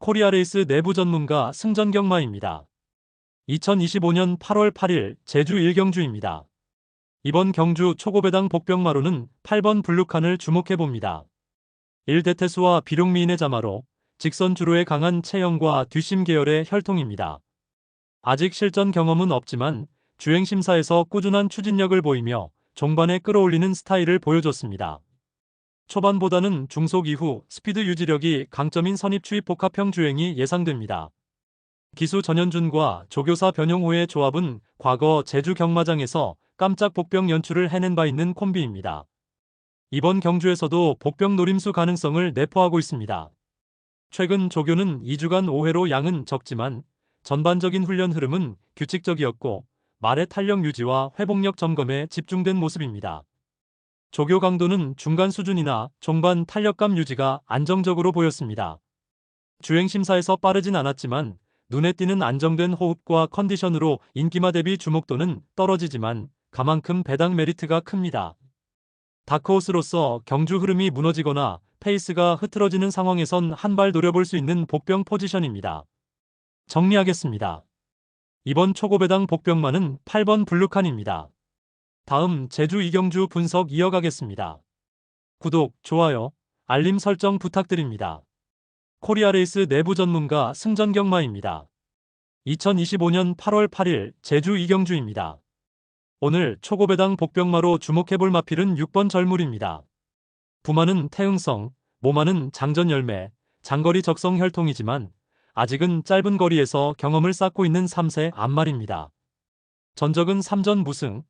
코리아레이스 내부 전문가 승전경마입니다. 2025년 8월 8일 제주 1경주입니다. 이번 경주 초고배당 복병마로는 8번 블루칸을 주목해봅니다. 1대태수와 비룡미인의 자마로 직선 주로에 강한 체형과 뒷심 계열의 혈통입니다. 아직 실전 경험은 없지만 주행심사에서 꾸준한 추진력을 보이며 종반에 끌어올리는 스타일을 보여줬습니다. 초반보다는 중속 이후 스피드 유지력이 강점인 선입 추입 복합형 주행이 예상됩니다. 기수 전현준과 조교사 변용호의 조합은 과거 제주 경마장에서 깜짝 복병 연출을 해낸 바 있는 콤비입니다. 이번 경주에서도 복병 노림수 가능성을 내포하고 있습니다. 최근 조교는 2주간 5회로 양은 적지만 전반적인 훈련 흐름은 규칙적이었고 말의 탄력 유지와 회복력 점검에 집중된 모습입니다. 조교 강도는 중간 수준이나 종반 탄력감 유지가 안정적으로 보였습니다. 주행심사에서 빠르진 않았지만 눈에 띄는 안정된 호흡과 컨디션으로 인기마 대비 주목도는 떨어지지만 가만큼 배당 메리트가 큽니다. 다크호스로서 경주 흐름이 무너지거나 페이스가 흐트러지는 상황에선 한 발 노려볼 수 있는 복병 포지션입니다. 정리하겠습니다. 이번 초고배당 복병만은 8번 블루칸입니다. 다음 제주 이경주 분석 이어가겠습니다. 구독, 좋아요, 알림 설정 부탁드립니다. 코리아레이스 내부 전문가 승전경마입니다. 2025년 8월 8일 제주 이경주입니다. 오늘 초고배당 복병마로 주목해볼 마필은 6번 절물입니다. 부마는 태흥성, 모마는 장전열매, 장거리 적성 혈통이지만 아직은 짧은 거리에서 경험을 쌓고 있는 3세 앞말입니다. 전적은 3전 무승,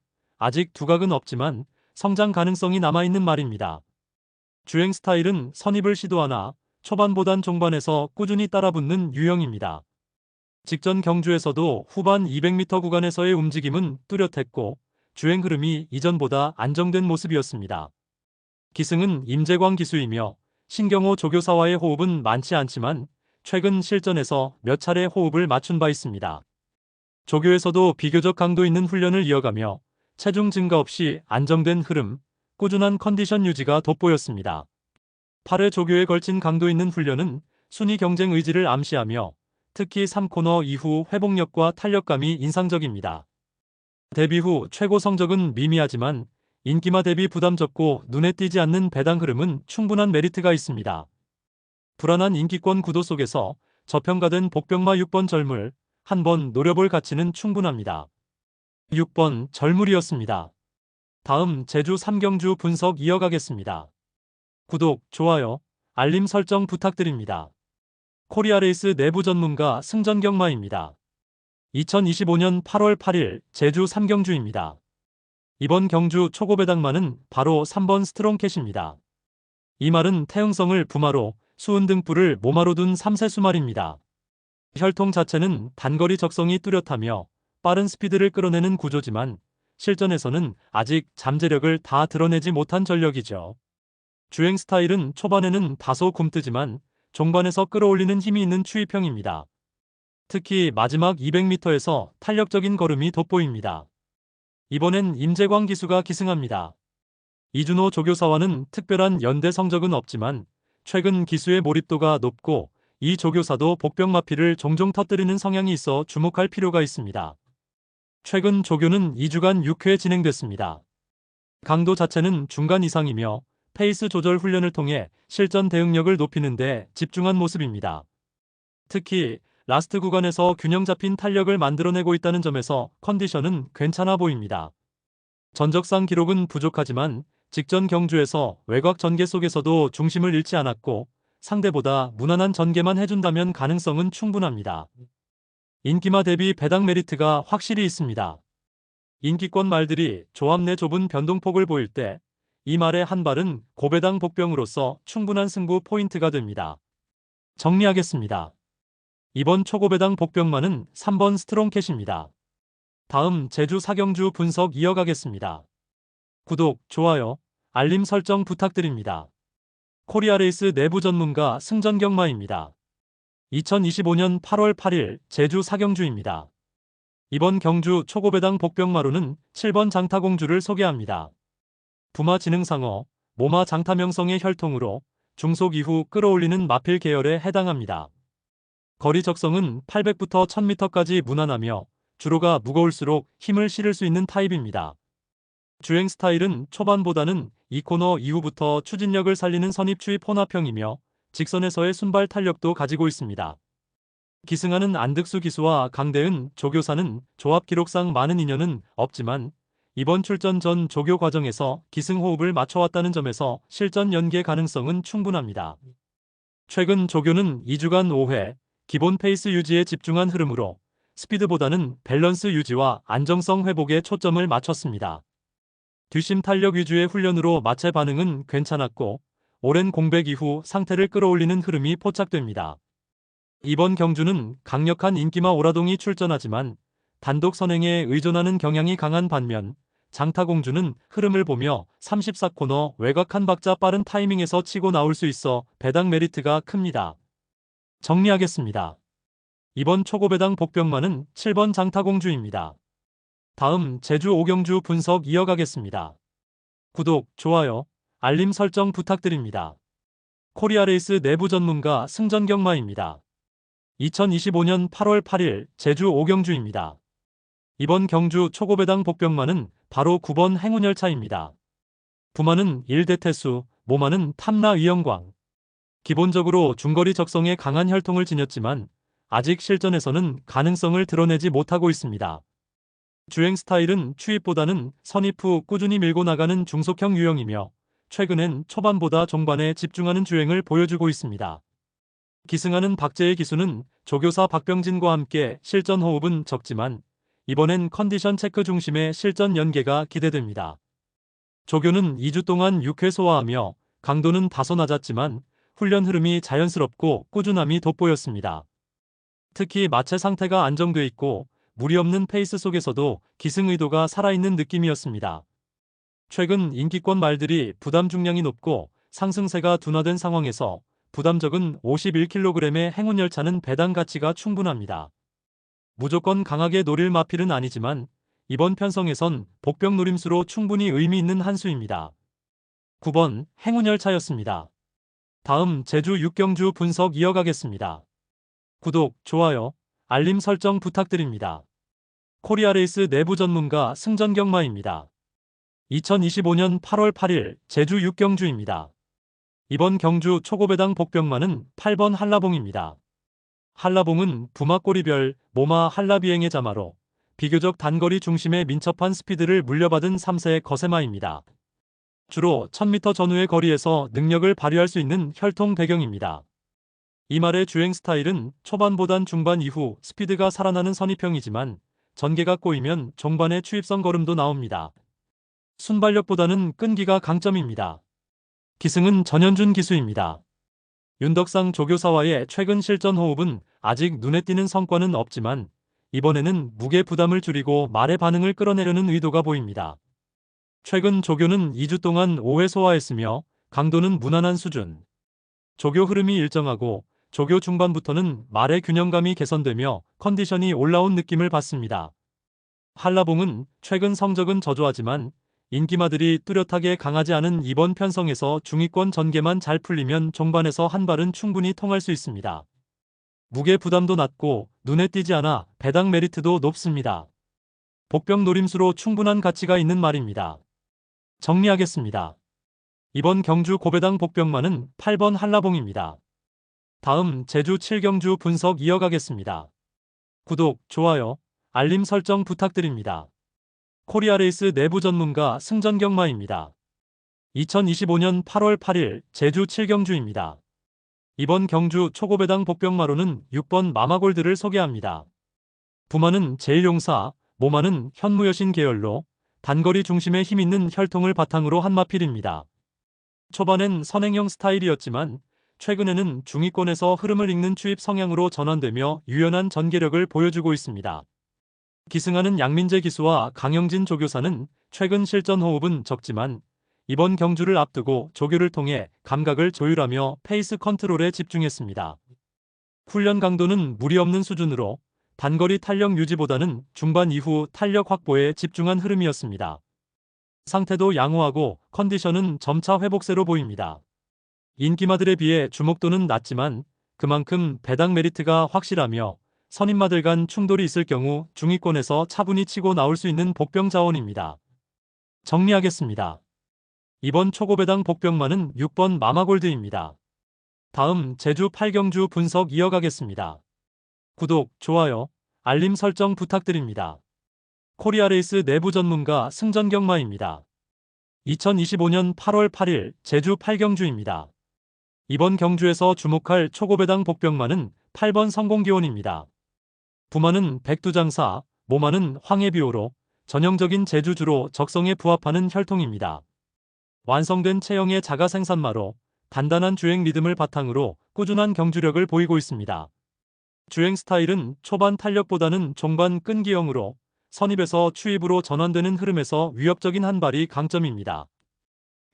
아직 두각은 없지만 성장 가능성이 남아있는 말입니다. 주행 스타일은 선입을 시도하나 초반보단 종반에서 꾸준히 따라붙는 유형입니다. 직전 경주에서도 후반 200m 구간에서의 움직임은 뚜렷했고 주행 흐름이 이전보다 안정된 모습이었습니다. 기승은 임재광 기수이며 신경호 조교사와의 호흡은 많지 않지만 최근 실전에서 몇 차례 호흡을 맞춘 바 있습니다. 조교에서도 비교적 강도 있는 훈련을 이어가며 체중 증가 없이 안정된 흐름, 꾸준한 컨디션 유지가 돋보였습니다. 8회 조교에 걸친 강도 있는 훈련은 순위 경쟁 의지를 암시하며 특히 3코너 이후 회복력과 탄력감이 인상적입니다. 데뷔 후 최고 성적은 미미하지만 인기마 대비 부담 적고 눈에 띄지 않는 배당 흐름은 충분한 메리트가 있습니다. 불안한 인기권 구도 속에서 저평가된 복병마 6번 절물, 한번 노려볼 가치는 충분합니다. 6번 절물이었습니다. 다음 제주 3경주 분석 이어가겠습니다. 구독, 좋아요, 알림 설정 부탁드립니다. 코리아레이스 내부 전문가 승전경마입니다. 2025년 8월 8일 제주 3경주입니다. 이번 경주 초고배당만은 바로 3번 스트롱캣입니다. 이 말은 태흥성을 부마로 수은 등불을 모마로 둔 3세 수 말입니다. 혈통 자체는 단거리 적성이 뚜렷하며 빠른 스피드를 끌어내는 구조지만 실전에서는 아직 잠재력을 다 드러내지 못한 전력이죠. 주행 스타일은 초반에는 다소 굼뜨지만 종반에서 끌어올리는 힘이 있는 추입형입니다. 특히 마지막 200m에서 탄력적인 걸음이 돋보입니다. 이번엔 임재광 기수가 기승합니다. 이준호 조교사와는 특별한 연대 성적은 없지만 최근 기수의 몰입도가 높고 이 조교사도 복병 마피를 종종 터뜨리는 성향이 있어 주목할 필요가 있습니다. 최근 조교는 2주간 6회 진행됐습니다. 강도 자체는 중간 이상이며 페이스 조절 훈련을 통해 실전 대응력을 높이는 데 집중한 모습입니다. 특히 라스트 구간에서 균형 잡힌 탄력을 만들어내고 있다는 점에서 컨디션은 괜찮아 보입니다. 전적상 기록은 부족하지만 직전 경주에서 외곽 전개 속에서도 중심을 잃지 않았고 상대보다 무난한 전개만 해준다면 가능성은 충분합니다. 인기마 대비 배당 메리트가 확실히 있습니다. 인기권 말들이 조합 내 좁은 변동폭을 보일 때 이 말의 한 발은 고배당 복병으로서 충분한 승부 포인트가 됩니다. 정리하겠습니다. 이번 초고배당 복병만은 3번 스트롱캣입니다. 다음 제주 사경주 분석 이어가겠습니다. 구독, 좋아요, 알림 설정 부탁드립니다. 코리아레이스 내부 전문가 승전경마입니다. 2025년 8월 8일 제주 사경주입니다. 이번 경주 초고배당 복병마루는 7번 장타공주를 소개합니다. 부마 지능상어, 모마 장타명성의 혈통으로 중속 이후 끌어올리는 마필 계열에 해당합니다. 거리 적성은 800부터 1000m까지 무난하며 주로가 무거울수록 힘을 실을 수 있는 타입입니다. 주행 스타일은 초반보다는 이 코너 이후부터 추진력을 살리는 선입 추입 혼합형이며 직선에서의 순발 탄력도 가지고 있습니다. 기승하는 안득수 기수와 강대은 조교사는 조합 기록상 많은 인연은 없지만 이번 출전 전 조교 과정에서 기승 호흡을 맞춰왔다는 점에서 실전 연계 가능성은 충분합니다. 최근 조교는 2주간 5회 기본 페이스 유지에 집중한 흐름으로 스피드보다는 밸런스 유지와 안정성 회복에 초점을 맞췄습니다. 뒷심 탄력 위주의 훈련으로 마체 반응은 괜찮았고 오랜 공백 이후 상태를 끌어올리는 흐름이 포착됩니다. 이번 경주는 강력한 인기마 오라동이 출전하지만 단독 선행에 의존하는 경향이 강한 반면 장타공주는 흐름을 보며 34코너 외곽 한 박자 빠른 타이밍에서 치고 나올 수 있어 배당 메리트가 큽니다. 정리하겠습니다. 이번 초고배당 복병만은 7번 장타공주입니다. 다음 제주 오경주 분석 이어가겠습니다. 구독, 좋아요, 알림 설정 부탁드립니다. 코리아레이스 내부 전문가 승전경마입니다. 2025년 8월 8일 제주 오경주입니다. 이번 경주 초고배당 복병마는 바로 9번 행운열차입니다. 부마는 1대태수, 모마는 탐나 의영광. 기본적으로 중거리 적성에 강한 혈통을 지녔지만 아직 실전에서는 가능성을 드러내지 못하고 있습니다. 주행 스타일은 추입보다는 선입 후 꾸준히 밀고 나가는 중속형 유형이며 최근엔 초반보다 종반에 집중하는 주행을 보여주고 있습니다. 기승하는 박재의 기수는 조교사 박병진과 함께 실전 호흡은 적지만 이번엔 컨디션 체크 중심의 실전 연계가 기대됩니다. 조교는 2주 동안 6회 소화하며 강도는 다소 낮았지만 훈련 흐름이 자연스럽고 꾸준함이 돋보였습니다. 특히 마체 상태가 안정돼 있고 무리 없는 페이스 속에서도 기승 의도가 살아있는 느낌이었습니다. 최근 인기권 말들이 부담 중량이 높고 상승세가 둔화된 상황에서 부담적은 51kg의 행운열차는 배당 가치가 충분합니다. 무조건 강하게 노릴 마필은 아니지만 이번 편성에선 복병 노림수로 충분히 의미 있는 한 수입니다. 9번 행운열차였습니다. 다음 제주 육경주 분석 이어가겠습니다. 구독, 좋아요, 알림 설정 부탁드립니다. 코리아레이스 내부 전문가 승전경마입니다. 2025년 8월 8일 제주 육경주입니다. 이번 경주 초고배당 복병마는 8번 한라봉입니다. 한라봉은 부마꼬리별 모마 한라비행의 자마로 비교적 단거리 중심의 민첩한 스피드를 물려받은 3세의 거세마입니다. 주로 1000m 전후의 거리에서 능력을 발휘할 수 있는 혈통 배경입니다. 이 말의 주행 스타일은 초반보단 중반 이후 스피드가 살아나는 선입형이지만 전개가 꼬이면 종반의 추입성 걸음도 나옵니다. 순발력보다는 끈기가 강점입니다. 기승은 전현준 기수입니다. 윤덕상 조교사와의 최근 실전 호흡은 아직 눈에 띄는 성과는 없지만 이번에는 무게 부담을 줄이고 말의 반응을 끌어내려는 의도가 보입니다. 최근 조교는 2주 동안 5회 소화했으며 강도는 무난한 수준. 조교 흐름이 일정하고 조교 중반부터는 말의 균형감이 개선되며 컨디션이 올라온 느낌을 받습니다. 한라봉은 최근 성적은 저조하지만 인기마들이 뚜렷하게 강하지 않은 이번 편성에서 중위권 전개만 잘 풀리면 종반에서 한 발은 충분히 통할 수 있습니다. 무게 부담도 낮고 눈에 띄지 않아 배당 메리트도 높습니다. 복병 노림수로 충분한 가치가 있는 말입니다. 정리하겠습니다. 이번 경주 고배당 복병만은 8번 한라봉입니다. 다음 제주 7경주 분석 이어가겠습니다. 구독, 좋아요, 알림 설정 부탁드립니다. 코리아레이스 내부 전문가 승전경마입니다. 2025년 8월 8일 제주 7경주입니다. 이번 경주 초고배당 복병마로는 6번 마마골드를 소개합니다. 부마는 제1용사, 모마는 현무여신 계열로 단거리 중심의 힘있는 혈통을 바탕으로 한 마필입니다. 초반엔 선행형 스타일이었지만 최근에는 중위권에서 흐름을 읽는 추입 성향으로 전환되며 유연한 전개력을 보여주고 있습니다. 기승하는 양민재 기수와 강영진 조교사는 최근 실전 호흡은 적지만 이번 경주를 앞두고 조교를 통해 감각을 조율하며 페이스 컨트롤에 집중했습니다. 훈련 강도는 무리 없는 수준으로 단거리 탄력 유지보다는 중반 이후 탄력 확보에 집중한 흐름이었습니다. 상태도 양호하고 컨디션은 점차 회복세로 보입니다. 인기마들에 비해 주목도는 낮지만 그만큼 배당 메리트가 확실하며 선임마들 간 충돌이 있을 경우 중위권에서 차분히 치고 나올 수 있는 복병 자원입니다. 정리하겠습니다. 이번 초고배당 복병마는 6번 마마골드입니다. 다음 제주 8경주 분석 이어가겠습니다. 구독, 좋아요, 알림 설정 부탁드립니다. 코리아레이스 내부 전문가 승전경마입니다. 2025년 8월 8일 제주 8경주입니다. 이번 경주에서 주목할 초고배당 복병마는 8번 성공기원입니다. 부마는 백두장사, 모마는 황해비호로 전형적인 제주주로 적성에 부합하는 혈통입니다. 완성된 체형의 자가 생산마로 단단한 주행 리듬을 바탕으로 꾸준한 경주력을 보이고 있습니다. 주행 스타일은 초반 탄력보다는 종반 끈기형으로 선입에서 추입으로 전환되는 흐름에서 위협적인 한 발이 강점입니다.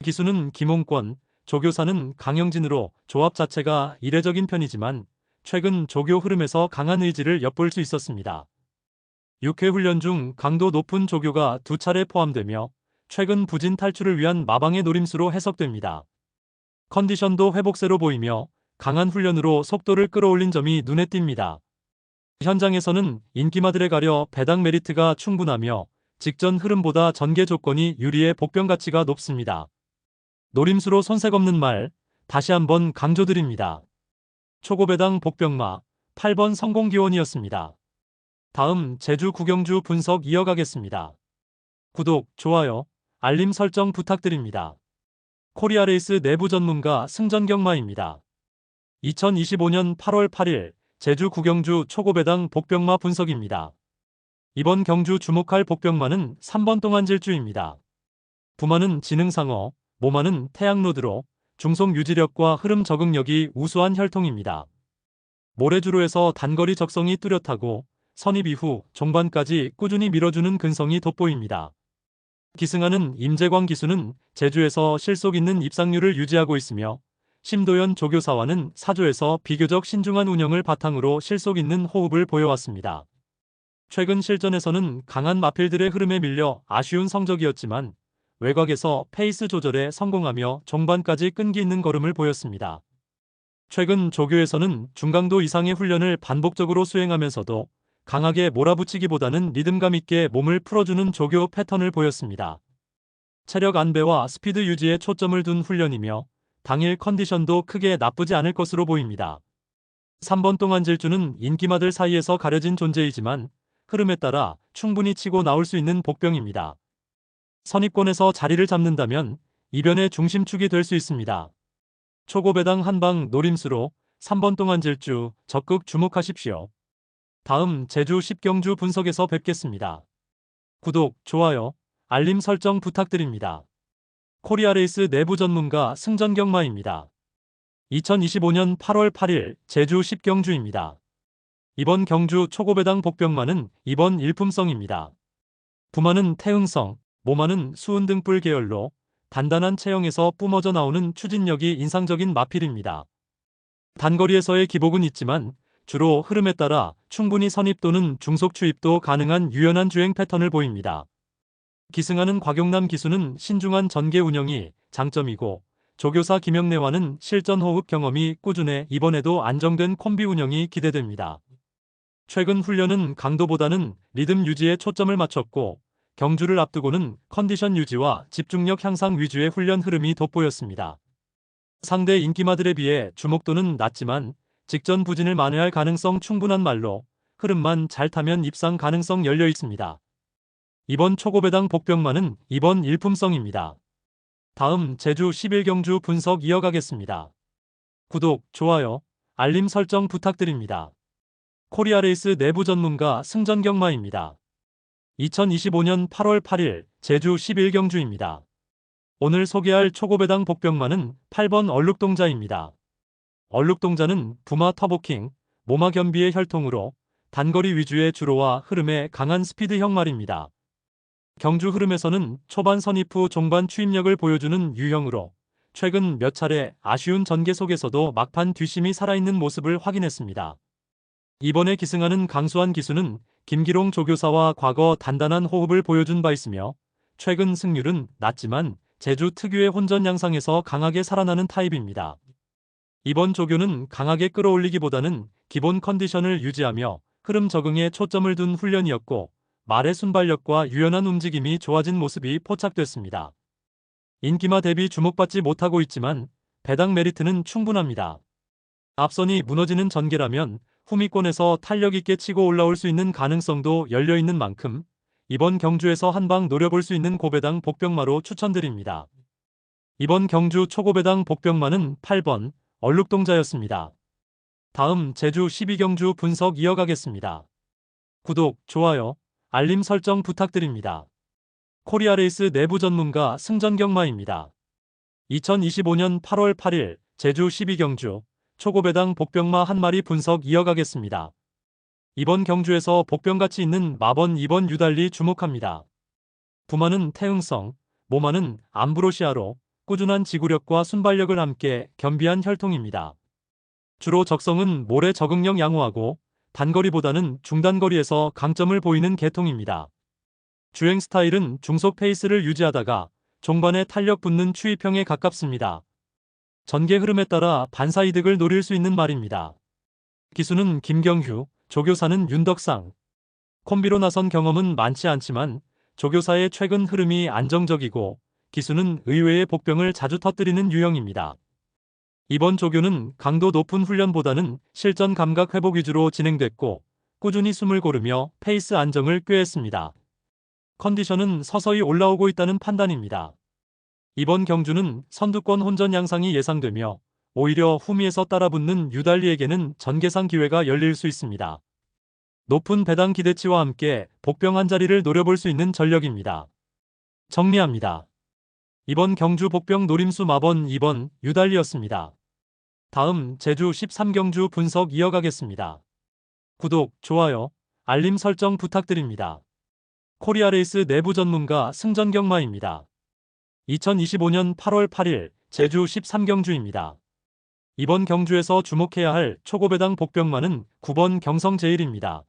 기수는 김홍권, 조교사는 강영진으로 조합 자체가 이례적인 편이지만 최근 조교 흐름에서 강한 의지를 엿볼 수 있었습니다. 6회 훈련 중 강도 높은 조교가 두 차례 포함되며 최근 부진 탈출을 위한 마방의 노림수로 해석됩니다. 컨디션도 회복세로 보이며 강한 훈련으로 속도를 끌어올린 점이 눈에 띕니다. 현장에서는 인기마들에 가려 배당 메리트가 충분하며 직전 흐름보다 전개 조건이 유리해 복병 가치가 높습니다. 노림수로 손색 없는 말 다시 한번 강조드립니다. 초고배당 복병마 8번 성공기원이었습니다. 다음 제주 구경주 분석 이어가겠습니다. 구독, 좋아요, 알림 설정 부탁드립니다. 코리아레이스 내부 전문가 승전경마입니다. 2025년 8월 8일 제주 구경주 초고배당 복병마 분석입니다. 이번 경주 주목할 복병마는 3번 동안 질주입니다. 부마는 지능상어, 모마는 태양로드로 중속 유지력과 흐름 적응력이 우수한 혈통입니다. 모래주로에서 단거리 적성이 뚜렷하고 선입 이후 종반까지 꾸준히 밀어주는 근성이 돋보입니다. 기승하는 임재광 기수는 제주에서 실속 있는 입상률을 유지하고 있으며 심도연 조교사와는 사조에서 비교적 신중한 운영을 바탕으로 실속 있는 호흡을 보여왔습니다. 최근 실전에서는 강한 마필들의 흐름에 밀려 아쉬운 성적이었지만 외곽에서 페이스 조절에 성공하며 종반까지 끈기 있는 걸음을 보였습니다. 최근 조교에서는 중강도 이상의 훈련을 반복적으로 수행하면서도 강하게 몰아붙이기보다는 리듬감 있게 몸을 풀어주는 조교 패턴을 보였습니다. 체력 안배와 스피드 유지에 초점을 둔 훈련이며 당일 컨디션도 크게 나쁘지 않을 것으로 보입니다. 3번 동안 질주는 인기마들 사이에서 가려진 존재이지만 흐름에 따라 충분히 치고 나올 수 있는 복병입니다. 선입권에서 자리를 잡는다면 이변의 중심축이 될 수 있습니다. 초고배당 한방 노림수로 3번 동안 질주 적극 주목하십시오. 다음 제주 10경주 분석에서 뵙겠습니다. 구독, 좋아요, 알림 설정 부탁드립니다. 코리아레이스 내부 전문가 승전경마입니다. 2025년 8월 8일 제주 10경주입니다. 이번 경주 초고배당 복병마는 이번 일품성입니다. 부마는 태흥성, 모마는 수은 등불 계열로 단단한 체형에서 뿜어져 나오는 추진력이 인상적인 마필입니다. 단거리에서의 기복은 있지만 주로 흐름에 따라 충분히 선입 또는 중속 추입도 가능한 유연한 주행 패턴을 보입니다. 기승하는 곽용남 기수는 신중한 전개 운영이 장점이고 조교사 김영래와는 실전 호흡 경험이 꾸준해 이번에도 안정된 콤비 운영이 기대됩니다. 최근 훈련은 강도보다는 리듬 유지에 초점을 맞췄고 경주를 앞두고는 컨디션 유지와 집중력 향상 위주의 훈련 흐름이 돋보였습니다. 상대 인기마들에 비해 주목도는 낮지만 직전 부진을 만회할 가능성 충분한 말로 흐름만 잘 타면 입상 가능성 열려 있습니다. 이번 초고배당 복병만은 이번 일품성입니다. 다음 제주 11경주 분석 이어가겠습니다. 구독, 좋아요, 알림 설정 부탁드립니다. 코리아레이스 내부 전문가 승전 경마입니다. 2025년 8월 8일 제주 11경주입니다. 오늘 소개할 초고배당 복병만은 8번 얼룩동자입니다. 얼룩동자는 부마 터보킹, 모마 겸비의 혈통으로 단거리 위주의 주로와 흐름에 강한 스피드형 말입니다. 경주 흐름에서는 초반 선입 후 종반 추입력을 보여주는 유형으로 최근 몇 차례 아쉬운 전개 속에서도 막판 뒷심이 살아있는 모습을 확인했습니다. 이번에 기승하는 강수한 기수는 김기롱 조교사와 과거 단단한 호흡을 보여준 바 있으며 최근 승률은 낮지만 제주 특유의 혼전 양상에서 강하게 살아나는 타입입니다. 이번 조교는 강하게 끌어올리기보다는 기본 컨디션을 유지하며 흐름 적응에 초점을 둔 훈련이었고 말의 순발력과 유연한 움직임이 좋아진 모습이 포착됐습니다. 인기마 대비 주목받지 못하고 있지만 배당 메리트는 충분합니다. 앞선이 무너지는 전개라면 후미권에서 탄력 있게 치고 올라올 수 있는 가능성도 열려 있는 만큼 이번 경주에서 한방 노려볼 수 있는 고배당 복병마로 추천드립니다. 이번 경주 초고배당 복병마는 8번 얼룩동자였습니다. 다음 제주 12경주 분석 이어가겠습니다. 구독, 좋아요, 알림 설정 부탁드립니다. 코리아레이스 내부 전문가 승전경마입니다. 2025년 8월 8일 제주 12경주 초고배당 복병마 한 마리 분석 이어가겠습니다. 이번 경주에서 복병같이 있는 마번 2번 유달리 주목합니다. 부마는 태응성, 모마는 암브로시아로 꾸준한 지구력과 순발력을 함께 겸비한 혈통입니다. 주로 적성은 모래 적응력 양호하고 단거리보다는 중단거리에서 강점을 보이는 계통입니다. 주행 스타일은 중속 페이스를 유지하다가 종반에 탄력 붙는 추입형에 가깝습니다. 전개 흐름에 따라 반사 이득을 노릴 수 있는 말입니다. 기수는 김경휴, 조교사는 윤덕상. 콤비로 나선 경험은 많지 않지만 조교사의 최근 흐름이 안정적이고 기수는 의외의 복병을 자주 터뜨리는 유형입니다. 이번 조교는 강도 높은 훈련보다는 실전 감각 회복 위주로 진행됐고 꾸준히 숨을 고르며 페이스 안정을 꾀했습니다. 컨디션은 서서히 올라오고 있다는 판단입니다. 이번 경주는 선두권 혼전 양상이 예상되며 오히려 후미에서 따라붙는 유달리에게는 전개상 기회가 열릴 수 있습니다. 높은 배당 기대치와 함께 복병 한 자리를 노려볼 수 있는 전력입니다. 정리합니다. 이번 경주 복병 노림수 마번 2번 유달리였습니다. 다음 제주 13경주 분석 이어가겠습니다. 구독, 좋아요, 알림 설정 부탁드립니다. 코리아레이스 내부 전문가 승전경마입니다. 2025년 8월 8일 제주 13경주입니다. 이번 경주에서 주목해야 할 초고배당 복병마는 9번 경성제일입니다.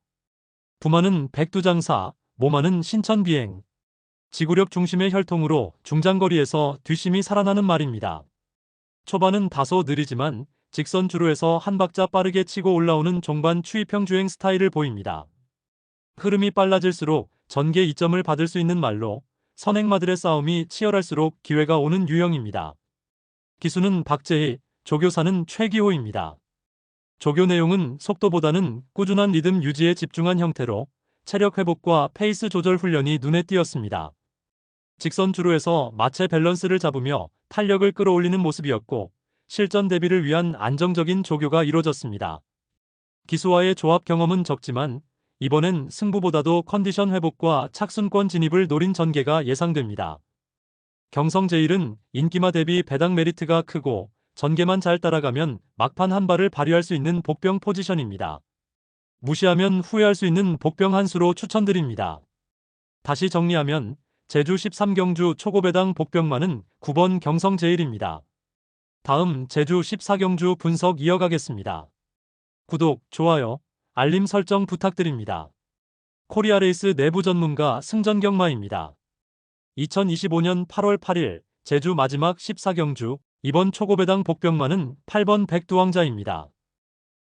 부마는 백두장사, 모마는 신천비행. 지구력 중심의 혈통으로 중장거리에서 뒷심이 살아나는 말입니다. 초반은 다소 느리지만 직선 주로에서 한 박자 빠르게 치고 올라오는 종반 추입형 주행 스타일을 보입니다. 흐름이 빨라질수록 전개 이점을 받을 수 있는 말로 선행마들의 싸움이 치열할수록 기회가 오는 유형입니다. 기수는 박재희, 조교사는 최기호입니다. 조교 내용은 속도보다는 꾸준한 리듬 유지에 집중한 형태로 체력 회복과 페이스 조절 훈련이 눈에 띄었습니다. 직선 주로에서 마체 밸런스를 잡으며 탄력을 끌어올리는 모습이었고 실전 대비를 위한 안정적인 조교가 이루어졌습니다. 기수와의 조합 경험은 적지만 이번엔 승부보다도 컨디션 회복과 착순권 진입을 노린 전개가 예상됩니다. 경성제일은 인기마 대비 배당 메리트가 크고 전개만 잘 따라가면 막판 한 발을 발휘할 수 있는 복병 포지션입니다. 무시하면 후회할 수 있는 복병 한 수로 추천드립니다. 다시 정리하면 제주 13경주 초고배당 복병만은 9번 경성제일입니다. 다음 제주 14경주 분석 이어가겠습니다. 구독, 좋아요, 알림 설정 부탁드립니다. 코리아레이스 내부 전문가 승전경마입니다. 2025년 8월 8일 제주 마지막 14경주 이번 초고배당 복병마는 8번 백두왕자입니다.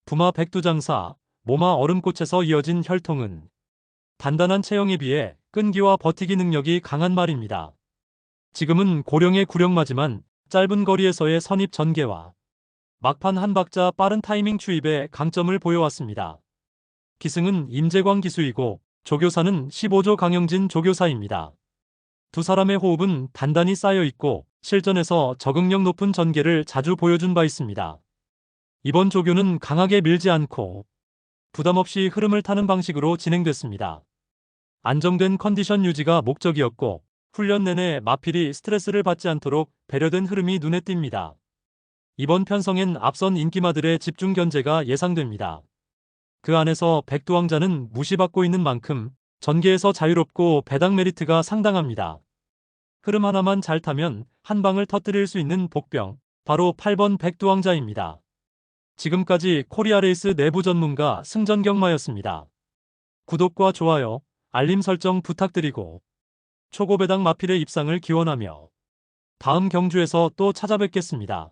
부마 백두장사, 모마 얼음꽃에서 이어진 혈통은 단단한 체형에 비해 끈기와 버티기 능력이 강한 말입니다. 지금은 고령의 구령마지만 짧은 거리에서의 선입 전개와 막판 한 박자 빠른 타이밍 추입에 강점을 보여왔습니다. 기승은 임재광 기수이고 조교사는 15조 강영진 조교사입니다. 두 사람의 호흡은 단단히 쌓여 있고 실전에서 적응력 높은 전개를 자주 보여준 바 있습니다. 이번 조교는 강하게 밀지 않고 부담 없이 흐름을 타는 방식으로 진행됐습니다. 안정된 컨디션 유지가 목적이었고 훈련 내내 마필이 스트레스를 받지 않도록 배려된 흐름이 눈에 띕니다. 이번 편성엔 앞선 인기마들의 집중 견제가 예상됩니다. 그 안에서 백두왕자는 무시받고 있는 만큼 전개에서 자유롭고 배당 메리트가 상당합니다. 흐름 하나만 잘 타면 한 방을 터뜨릴 수 있는 복병, 바로 8번 백두왕자입니다. 지금까지 코리아레이스 내부 전문가 승전경마였습니다. 구독과 좋아요, 알림 설정 부탁드리고 초고배당 마필의 입상을 기원하며 다음 경주에서 또 찾아뵙겠습니다.